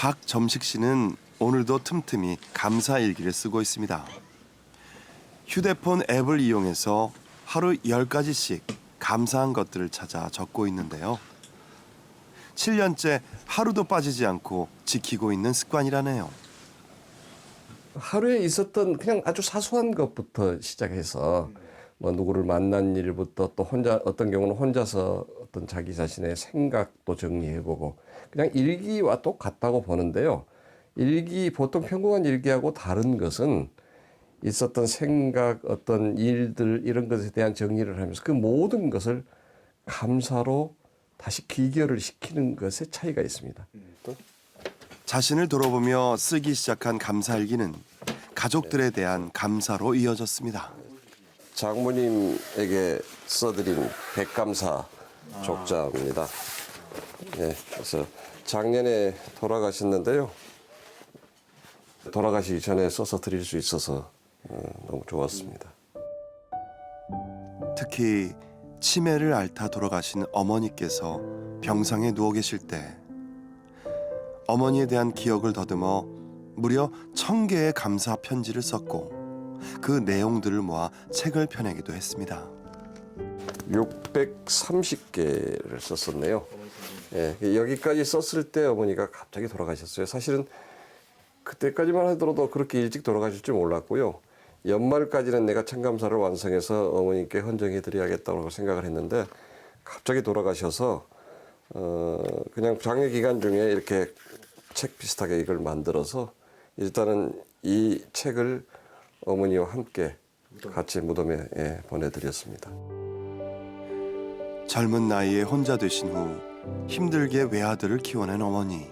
박점식 씨는 오늘도 틈틈이 감사 일기를 쓰고 있습니다. 휴대폰 앱을 이용해서 하루 10가지씩 감사한 것들을 찾아 적고 있는데요. 7년째 하루도 빠지지 않고 지키고 있는 습관이라네요. 하루에 있었던 그냥 아주 사소한 것부터 시작해서 뭐 누구를 만난 일부터 또 혼자 어떤 경우는 혼자서 어떤 자기 자신의 생각도 정리해보고 그냥 일기와 똑같다고 보는데요. 일기 보통 평범한 일기하고 다른 것은 있었던 생각 어떤 일들 이런 것에 대한 정리를 하면서 그 모든 것을 감사로 다시 귀결을 시키는 것에 차이가 있습니다. 자신을 돌아보며 쓰기 시작한 감사일기는 가족들에 대한 감사로 이어졌습니다. 장모님에게 써드린 백감사 족자입니다. 네, 그래서 작년에 돌아가셨는데요. 돌아가시기 전에 써서 드릴 수 있어서 어, 너무 좋았습니다. 특히 치매를 앓다 돌아가신 어머니께서 병상에 누워 계실 때 어머니에 대한 기억을 더듬어 무려 천 개의 감사 편지를 썼고 그 내용들을 모아 책을 펴내기도 했습니다. 630개를 썼었네요. 예, 여기까지 썼을 때 어머니가 갑자기 돌아가셨어요. 사실은 그때까지만 하더라도 그렇게 일찍 돌아가실 줄 몰랐고요. 연말까지는 내가 청감사를 완성해서 어머니께 헌정해 드려야겠다고 생각을 했는데 갑자기 돌아가셔서 어 그냥 장례 기간 중에 이렇게 책 비슷하게 이걸 만들어서 일단은 이 책을 어머니와 함께 같이 무덤에 예, 보내드렸습니다. 젊은 나이에 혼자 되신 후 힘들게 외아들을 키워낸 어머니.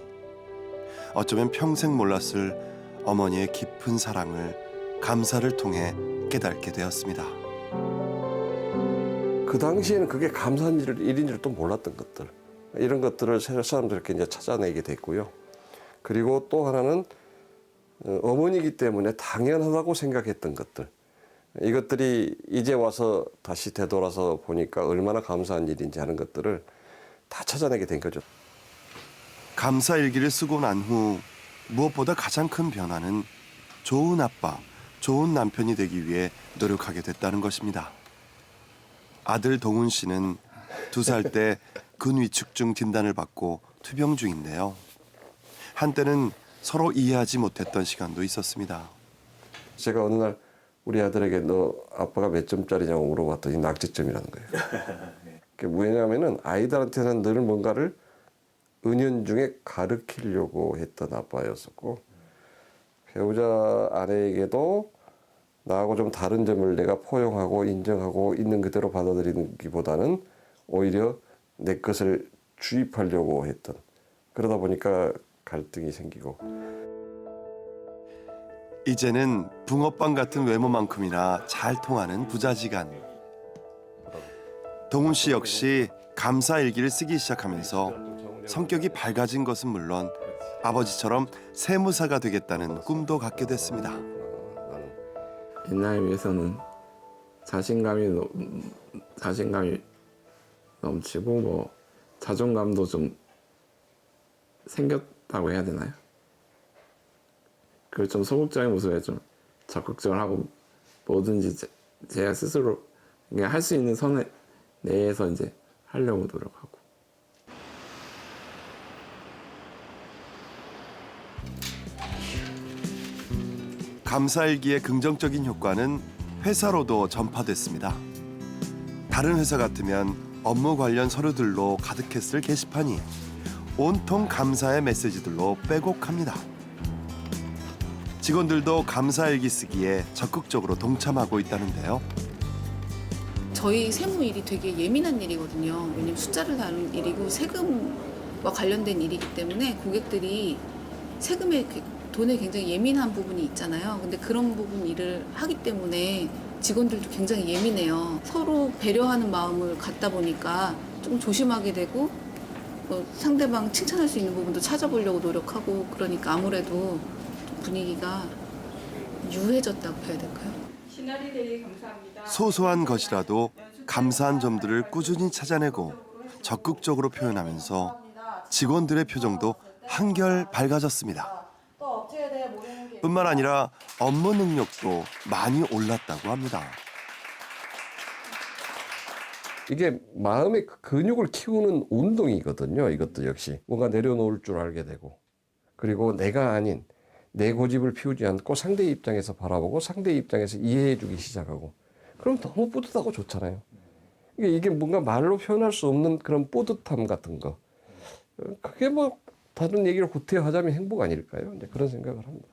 어쩌면 평생 몰랐을 어머니의 깊은 사랑을 감사를 통해 깨닫게 되었습니다. 그 당시에는 그게 감사한 일- 일인 줄 또 몰랐던 것들 이런 것들을 새 사람들께 이제 찾아내게 됐고요. 그리고 또 하나는 어, 어머니이기 때문에 당연하다고 생각했던 것들 이것들이 이제 와서 다시 되돌아서 보니까 얼마나 감사한 일인지 하는 것들을 다 찾아내게 된 거죠. 감사 일기를 쓰고 난 후 무엇보다 가장 큰 변화는 좋은 아빠, 좋은 남편이 되기 위해 노력하게 됐다는 것입니다. 아들 동훈 씨는 두 살 때 근위축증 진단을 받고 투병 중인데요. 한때는 서로 이해하지 못했던 시간도 있었습니다. 제가 어느 날 우리 아들에게 너 아빠가 몇 점짜리냐고 물어봤더니 낙제점이라는 거예요. 그게 왜냐하면은 아이들한테는 늘 뭔가를 은연중에 가르치려고 했던 아빠였었고 배우자 아내에게도 나하고 좀 다른 점을 내가 포용하고 인정하고 있는 그대로 받아들이기보다는 오히려 내 것을 주입하려고 했던 그러다 보니까 갈등이 생기고 이제는 붕어빵 같은 외모만큼이나 잘 통하는 부자지간. 동훈 씨 역시 감사 일기를 쓰기 시작하면서 성격이 밝아진 것은 물론 아버지처럼 세무사가 되겠다는 꿈도 갖게 됐습니다. 옛날에 비해서는 자신감이 넘, 자신감이 넘치고 뭐 자존감도 좀 생겼다고 해야 되나요? 그걸 좀 소극적인 모습에 좀 적극적으로 하고 뭐든지 제, 제가 스스로 그냥 할 수 있는 선에 내에서 이제 하려고 노력하고 감사 일기의 긍정적인 효과는 회사로도 전파됐습니다. 다른 회사 같으면 업무 관련 서류들로 가득했을 게시판이 온통 감사의 메시지들로 빼곡합니다. 직원들도 감사 일기 쓰기에 적극적으로 동참하고 있다는데요. 저희 세무 일이 되게 예민한 일이거든요. 왜냐면 숫자를 다룬 일이고 세금과 관련된 일이기 때문에 고객들이 세금에 그- 돈에 굉장히 예민한 부분이 있잖아요. 근데 그런 부분 일을 하기 때문에 직원들도 굉장히 예민해요. 서로 배려하는 마음을 갖다 보니까 좀 조심하게 되고 뭐 상대방 칭찬할 수 있는 부분도 찾아보려고 노력하고 그러니까 아무래도 좀 분위기가 유해졌다고 해야 될까요? 시나리 대리 감사합니다. 소소한 것이라도 감사한 점들을 꾸준히 찾아내고 적극적으로 표현하면서 직원들의 표정도 한결 밝아졌습니다. 뿐만 아니라 업무 능력도 많이 올랐다고 합니다. 이게 마음의 그 근육을 키우는 운동이거든요. 이것도 역시 뭔가 내려놓을 줄 알게 되고 그리고 내가 아닌 내 고집을 피우지 않고 상대 입장에서 바라보고 상대 입장에서 이해해주기 시작하고 그럼 너무 뿌듯하고 좋잖아요. 이게 뭔가 말로 표현할 수 없는 그런 뿌듯함 같은 거. 어, 그게 뭐 다른 얘기를 구태하자면 행복 아닐까요? 이제 그런 생각을 합니다.